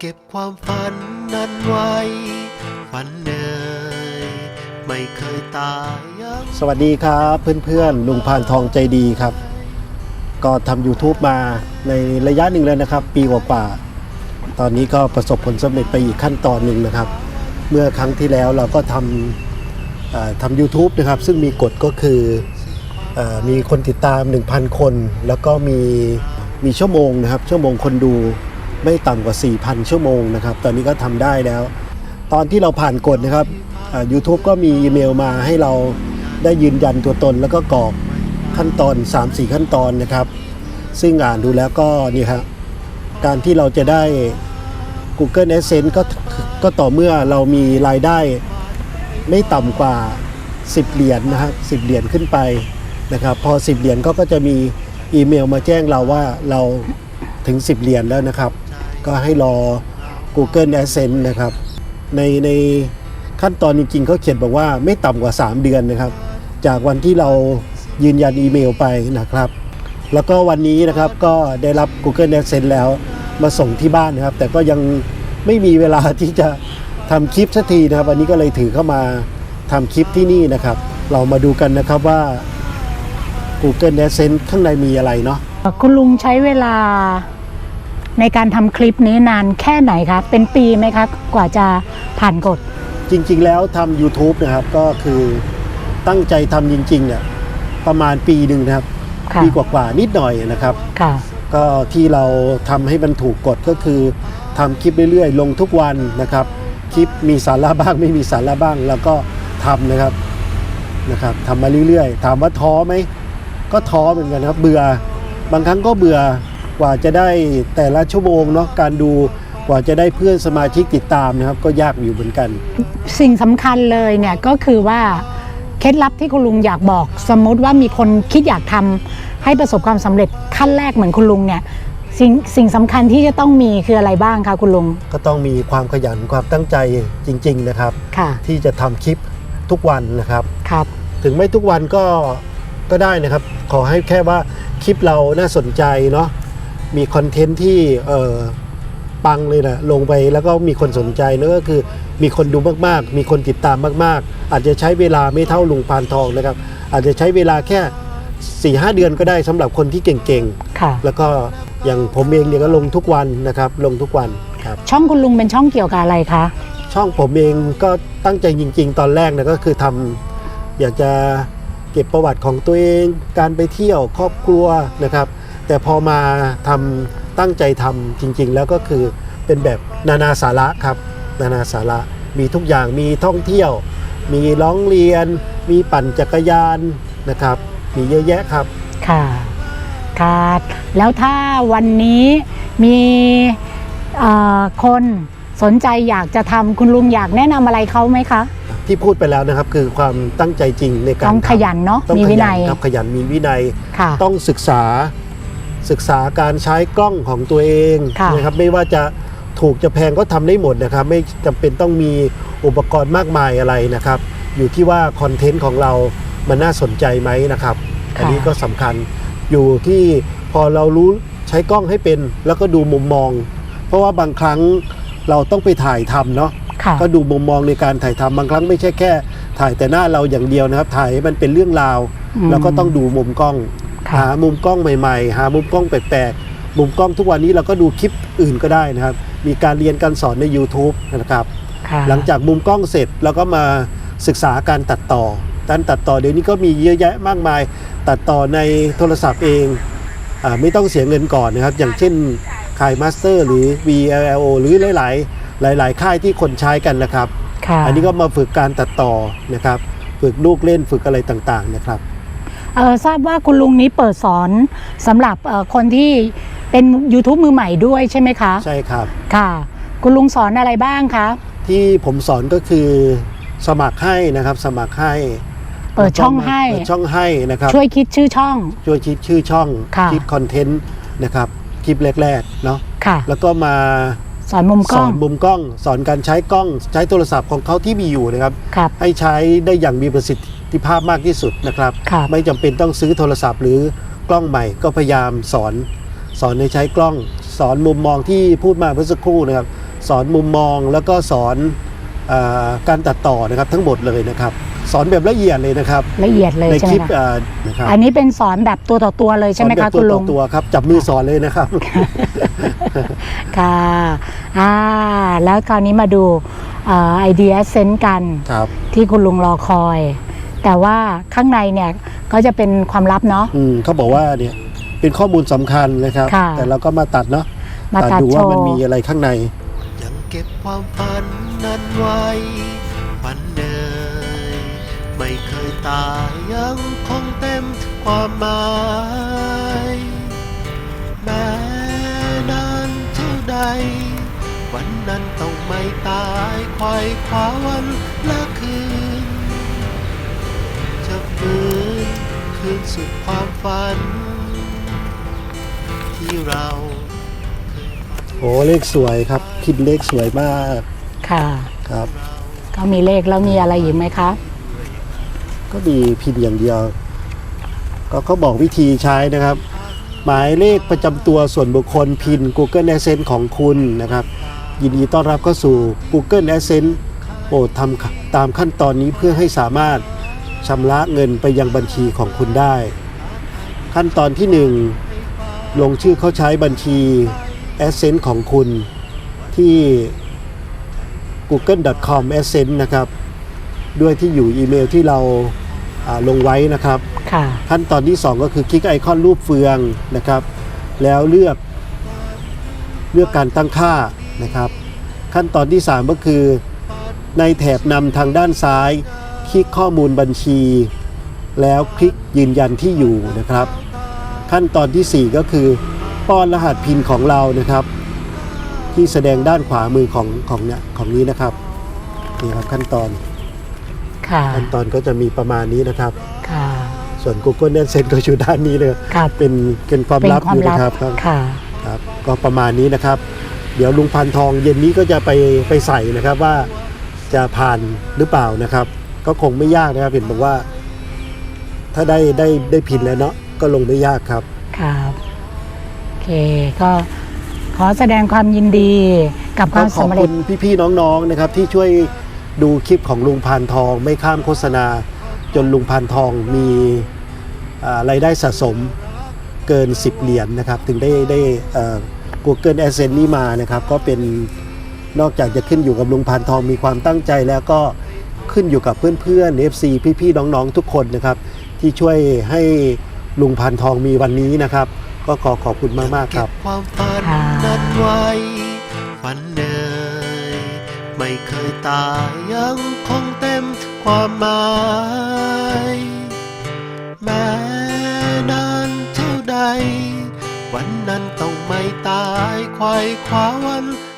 เก็บความฝันนั้นไว้ ฝันเนยไม่เคยตายยังสวัสดีครับเพื่อนๆลุงพานทองใจดีครับ ก็ทำ YouTube มาในระยะหนึ่งแล้วนะครับ ปีกว่าๆตอนนี้ก็ประสบผลสำเร็จไปอีกขั้นตอนหนึ่งนะครับ เมื่อครั้งที่แล้วเราก็ทำเอ่อทำ u t u b e นะครับ ซึ่งมีกฎก็คือเออมีคนติดตาม 1,000 คน แล้วก็มีมีชั่วโมงนะครับ ชั่วโมงคนดู ไม่ต่ำกว่า 4,000 ชั่วโมงนะครับ ตอนนี้ก็ทำได้แล้ว ตอนที่เราผ่านกฎนะครับยูทูบก็มีอีเมลมาให้เราได้ยืนยันตัวตนแล้วก็กรอกขั้นตอน 3-4 ขั้นตอนนะครับ ซึ่งอ่านดูแล้วก็นี่ครับการที่เราจะได้ Google Adsense ก็ก็ต่อเมื่อเรามีรายได้ไม่ต่ำกว่า 10 เหรียญนะครับ10 เหรียญขึ้นไปนะครับ พอ 10 เหรียญเขาก็จะมีอีเมลมาแจ้งเราว่าเราถึง 10 เหรียญแล้วนะครับ ก็ให้รอ Google Adsense นะครับ ในในขั้นตอนจริงๆเขาเขียนบอกว่าไม่ต่ำกว่า 3 เดือนนะครับ จากวันที่เรายืนยันอีเมลไปนะครับ แล้วก็วันนี้นะครับก็ได้รับ Google Adsense แล้วมาส่งที่บ้านนะครับ แต่ก็ยังไม่มีเวลาที่จะทำคลิปสักทีนะครับ วันนี้ก็เลยถือเข้ามาทำคลิปที่นี่นะครับ เรามาดูกันนะครับว่า Google Adsense ข้างในมีอะไรเนาะคุณลุงใช้เวลา ในการทำคลิปนี้นานแค่ไหนคะเป็นปีไหมคะกว่าจะผ่านกฎ จริงๆแล้วทำ YouTube นะครับก็คือตั้งใจทำจริงๆเนี่ยประมาณปีหนึ่งนะครับค่ะ ปีกว่าๆนิดหน่อยนะครับ ค่ะ ก็ที่เราทำให้มันถูกกฎก็คือทำคลิปเรื่อยๆ ลงทุกวันนะครับ คลิปมีสาระบ้างไม่มีสาระบ้างแล้วก็ทำนะครับนะครับทำมาเรื่อยๆ ถามว่าท้อไหมก็ท้อเหมือนกันนะครับ เบื่อบางครั้งก็เบื่อ กว่าจะได้แต่ละชั่วโมงเนาะการดูกว่าจะได้เพื่อนสมาชิกติดตามนะครับ ก็ยากอยู่เหมือนกัน สิ่งสำคัญเลยเนี่ยก็คือว่าเคล็ดลับที่คุณลุงอยากบอก สมมุติว่ามีคนคิดอยากทำให้ประสบความสำเร็จขั้นแรกเหมือนคุณลุงเนี่ยสิ่งสิ่งสำคัญที่จะต้องมีคืออะไรบ้างคะคุณลุงก็ต้องมีความขยันความตั้งใจจริง ๆ นะครับ ค่ะที่จะทำคลิปทุกวันนะครับ ครับ ถึงไม่ทุกวันก็ก็ได้นะครับ ขอให้แค่ว่าคลิปเราน่าสนใจเนาะ มีคอนเทนต์ที่เออปังเลยนะลงไปแล้วก็มีคนสนใจนั่นก็คือมีคนดูมากๆ มีคนติดตามมากๆ อาจจะใช้เวลาไม่เท่าลุงปานทองนะครับ อาจจะใช้เวลาแค่4ีหเดือนก็ได้สำหรับคนที่เก่งค่ะๆแล้วก็อย่างผมเองเนี่ยก็ลงทุกวันนะครับลงทุกวันครับช่องคุณลุงเป็นช่องเกี่ยวกับอะไรคะ ช่องผมเองก็ตั้งใจจริง ๆ ตอนแรกนะก็คือทำอยากจะเก็บประวัติของตัวเอง การไปเที่ยวครอบครัวนะครับ แต่พอมาทำตั้งใจทำจริง ๆ แล้วก็คือเป็นแบบนานาสาระครับ นานาสาระมีทุกอย่างมีท่องเที่ยว มีร้องเรียน มีปั่นจักรยานนะครับ มีเยอะแยะครับค่ะค่ะแล้วถ้าวันนี้มีเอ่อคนสนใจอยากจะทำคุณลุงอยากแนะนำอะไรเขาไหมคะ ที่พูดไปแล้วนะครับคือความตั้งใจจริงในการต้องทำขยันเนาะต้องมีขวิยันัยครับขยันมีวินัยค่ะต้องศึกษา ศึกษาการใช้กล้องของตัวเองค่ะนะครับไม่ว่าจะถูกจะแพงก็ทำได้หมดนะครับ ไม่จำเป็นต้องมีอุปกรณ์มากมายอะไรนะครับ อยู่ที่ว่าคอนเทนต์ของเรามันน่าสนใจไหมนะครับ อันนี้ก็สำคัญอยู่ที่พอเรารู้ใช้กล้องให้เป็น แล้วก็ดูมุมมอง เพราะว่าบางครั้งเราต้องไปถ่ายทำเนาะค่ะก็ดูมุมมองในการถ่ายทำบางครั้งไม่ใช่แค่ ถ่ายแต่หน้าเราอย่างเดียวนะครับ ถ่ายให้มันเป็นเรื่องราวอืมแล้วก็ต้องดูมุมกล้องค่ะ หามุมกล้องใหม่ๆ หามุมกล้องแปลกๆ มุมกล้องทุกวันนี้เราก็ดูคลิปอื่นก็ได้นะครับ มีการเรียนการสอนใน YouTube นะครับค่ะหลังจากมุมกล้องเสร็จเราก็มาศึกษาการตัดต่อการตัดต่อเดี๋ยวนี้ก็มีเยอะแยะมากมาย ตัดต่อในโทรศัพท์เองอาไม่ต้องเสียเงินก่อนนะครับ อย่างเช่นค่ายมาสเตอร์หรือ VLO หรือหลาย ๆ หลาย ๆ ค่ายที่คนใช้กันนะครับค่ะอันนี้ก็มาฝึกการตัดต่อนะครับ ฝึกลูกเล่นฝึกอะไรต่าง ๆ นะครับ เอ่อทราบว่าคุณลุงนี้เปิดสอนสำหรับเอ่อคนที่เป็น YouTube มือใหม่ด้วยใช่ไหมคะใช่ครับ ค่ะ คุณลุงสอนอะไรบ้างคะ ที่ผมสอนก็คือสมัครให้นะครับสมัครให้เปิดช่องให้ เปิดช่องให้นะครับ ช่วยคิดชื่อช่อง ช่วยคิดชื่อช่องค่ะ คิดคอนเทนต์นะครับคลิปแรกๆเนาะค่ะ แล้วก็มาส อนมุมกสล้ออง นมุมกล้อง สอนการใช้กล้องใช้โทรศัพท์ของเขาที่มีอยู่นะครับ ครับ ให้ใช้ได้อย่างมีประสิทธิภาพมากที่สุดนะครับ ครับ ไม่จำเป็นต้องซื้อโทรศัพท์หรือกล้องใหม่ก็พยายามสอน สอนในใช้กล้อง สอนมุมมองที่พูดมาเมื่อสักครู่นะครับ สอนมุมมองแล้วก็สอนอาการตัดต่อนะครับทั้งหมดเลยนะครับ สอนแบบละเอียดเลยนะครับ ละเอียดเลยในใช่คไหมลิปคะอ่านะครับอันนี้เป็นสอนแบบตัวต่อตัวเลยใช่ไหมสอนแบคะบคุตัวณลุต่องตัวครับจับมือสอนเลยนะครับ ค่ะอ่าแล้วคราวนี้มาดูไอเดียเซนกัน ครับที่คุณลุงรอคอย แต่ว่าข้างในเนี่ยก็จะเป็นความลับเนาะ อืมเขาบอกว่าเนี่ยเป็นข้อมูลสำคัญนะครับ ค่ะ แต่เราก็มาตัดเนาะมาตัดดูโชว่ามันว์มีอะไรข้างใน ยังเก็บความฝันนั้นไว้ ตายยังคงเต็มความหมายแม้นานเท่าใด วันนั้นต้องไม่ตายควายคว้าวันละคืน จะฟื้นคืนสู่ความฝัน ที่เราเคยฝันโอ้เลขสวยครับพิมพ์เลขสวยมากค่ะ ครับ ก็มีเลขแล้วมีอะไรอีกไหมคะ ก็มีพิมพ์อย่างเดียว ก็เขาบอกวิธีใช้นะครับ หมายเลขประจำตัวส่วนบุคคลพิน Google Adsense ของคุณนะครับ ยินดีต้อนรับเข้าสู่ Google Adsense โปรดทำตามขั้นตอนนี้เพื่อให้สามารถชำระเงินไปยังบัญชีของคุณได้ ขั้นตอนที่ 1 ลงชื่อเข้าใช้บัญชี Adsense ของคุณที่ google.com adsense นะครับ ด้วยที่อยู่อีเมลที่เรา ลงไว้นะครับค่ะขั้นตอนที่ 2 ก็คือคลิกไอคอนรูปเฟืองนะครับ แล้วเลือกเลือกการตั้งค่านะครับ ขั้นตอนที่ 3 ก็คือ ในแถบนำทางด้านซ้าย คลิกข้อมูลบัญชี แล้วคลิกยืนยันที่อยู่นะครับ ขั้นตอนทีสี่4 ก็คือ ป้อนรหัสพินของเรานะครับ ที่แสดงด้านขวามือของของเนี่ยของนี้นะครับนี่ครับขั้นตอน ค่ะ ขั้นตอนก็จะมีประมาณนี้นะครับ ค่ะ ส่วน Google Adsense ก็อยู่ด้านนี้เลยครับเป็นเป็นความเป็นลับควาอมยู่ลับนะครับครับค่ะครับ ก็ประมาณนี้นะครับ เดี๋ยวลุงพันทองเย็นนี้ก็จะไปไปใส่นะครับว่าจะผ่านหรือเปล่านะครับ ก็คงไม่ยากนะครับเห็นบอกว่า ถ้าได้ได้ได้พินแล้วเนาะก็ลงไม่ยากครับครับโอเคก็ขอแสดงความยินดีกับคก็วามขอบสำคุเร็จณพี่ๆน้องๆนะครับ ที่ช่วย ดูคลิปของลุงพานทองไม่ข้ามโฆษณา จนลุงพานทองมีรายได้สะสมเกิน 10 เหรียญนะครับ ถึงได้ได้ Google Adsense นี่มานะครับ ก็เป็นนอกจากจะขึ้นอยู่กับลุงพานทองมีความตั้งใจแล้วก็ขึ้นอยู่กับเพื่อนๆ FC พี่ๆ น้องๆ ทุกคนนะครับ ที่ช่วยให้ลุงพานทองมีวันนี้นะครับ ก็ขอขอบคุณมากๆคเก็รับความฝันนั้นไว้ ไม่เคยตายยังคงเต็มความหมาย แม้นานเท่าใด วันนั้นต้องไม่ตายควายคว้าวันละคืน